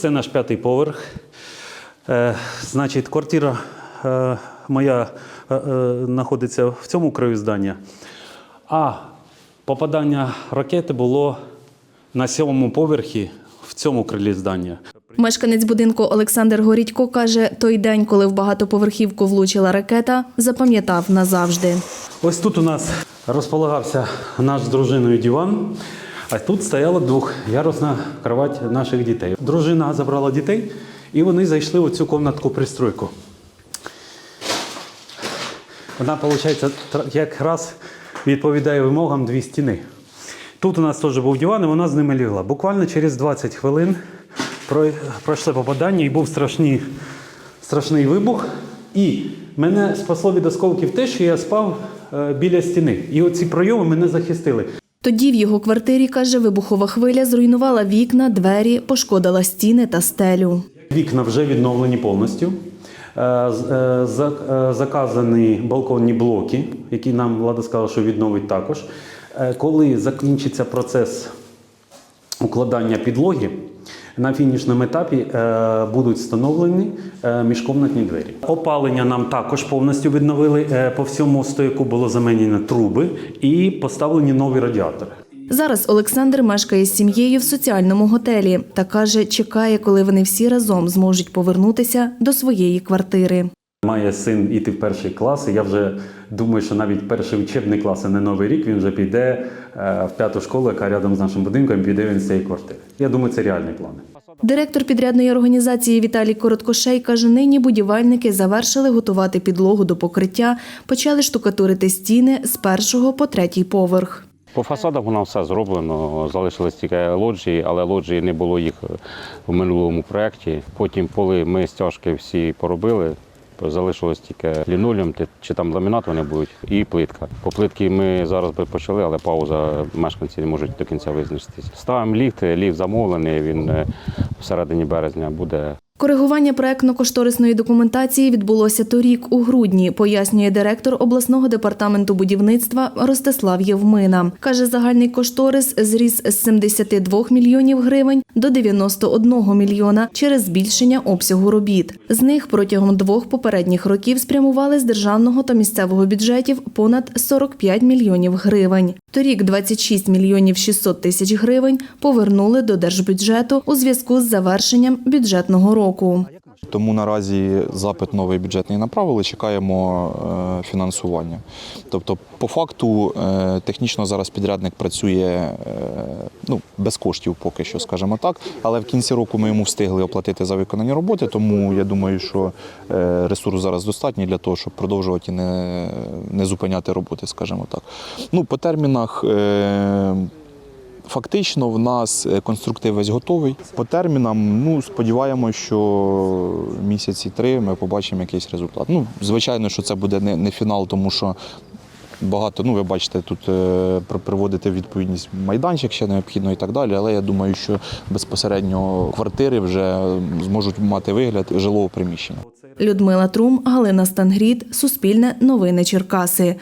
Це наш п'ятий поверх. Е, значить, квартира е, моя е, е, знаходиться в цьому краю здання. А попадання ракети було на сьомому поверхі в цьому крилі здання. Мешканець будинку Олександр Горідько каже, той день, коли в багатоповерхівку влучила ракета, запам'ятав назавжди. Ось тут у нас розполагався наш з дружиною диван, а тут стояла двохярусна кровать наших дітей. Дружина забрала дітей, і вони зайшли в цю комнатку пристройку. Вона, виходить, якраз відповідає вимогам дві стіни. Тут у нас теж був диван, і вона з ними лігла. Буквально через 20 хвилин прой- пройшло попадання і був страшний, страшний вибух. І мене спасло від осколків те, що я спав е, біля стіни. І оці пройоми мене захистили. Тоді в його квартирі, каже, вибухова хвиля зруйнувала вікна, двері, пошкодила стіни та стелю. Вікна вже відновлені повністю. Е, е, е, Заказані балконні блоки, які нам влада сказала, що відновить також. Коли закінчиться процес укладання підлоги, на фінішному етапі е, будуть встановлені е, міжкомнатні двері. Опалення нам також повністю відновили. Е, По всьому стояку було замінено труби і поставлені нові радіатори. Зараз Олександр мешкає з сім'єю в соціальному готелі та каже, чекає, коли вони всі разом зможуть повернутися до своєї квартири. Має син іти в перший клас, і я вже думаю, що навіть перший учебний клас, а не новий рік, він вже піде е, в п'яту школу, яка рядом з нашим будинком, піде він з цієї квартири. Я думаю, це реальні плани. Директор підрядної організації Віталій Короткошей каже, нині будівельники завершили готувати підлогу до покриття, почали штукатурити стіни з першого по третій поверх. По фасадах воно все зроблено, залишились тільки лоджії, але лоджії не було їх в минулому проєкті. Потім, коли ми стяжки всі поробили, залишилось тільки лінолеум, чи там ламінат вони будуть, і плитка. По плитки ми зараз би почали, але пауза мешканці не можуть до кінця визначитися. Ставимо ліфт, ліфт замовлений, він е, всередині березня буде Коригування проектно-кошторисної документації відбулося торік у грудні, пояснює директор обласного департаменту будівництва Ростислав Євмина. Каже, загальний кошторис зріс з 72 мільйонів гривень до 91 мільйона через збільшення обсягу робіт. З них протягом двох попередніх років спрямували з державного та місцевого бюджетів понад 45 мільйонів гривень. Торік 26 мільйонів 600 тисяч гривень повернули до держбюджету у зв'язку з завершенням бюджетного року. Тому наразі запит новий бюджетний направили, чекаємо е, фінансування. Тобто, по факту, е, технічно зараз підрядник працює е, ну, без коштів, поки що, скажімо так. Але в кінці року ми йому встигли оплатити за виконані роботи, тому я думаю, що е, ресурс зараз достатній для того, щоб продовжувати і не, не зупиняти роботи, скажімо так. Ну, по термінах. е, Фактично, в нас е, конструктив весь готовий. По термінам, ну сподіваємося, що місяці три ми побачимо якийсь результат. Ну, звичайно, що це буде не, не фінал, тому що багато, ну ви бачите, тут е, приводити відповідність майданчик ще необхідно і так далі. Але я думаю, що безпосередньо квартири вже зможуть мати вигляд жилого приміщення. Людмила Трум, Галина Стангріт, Суспільне новини Черкаси.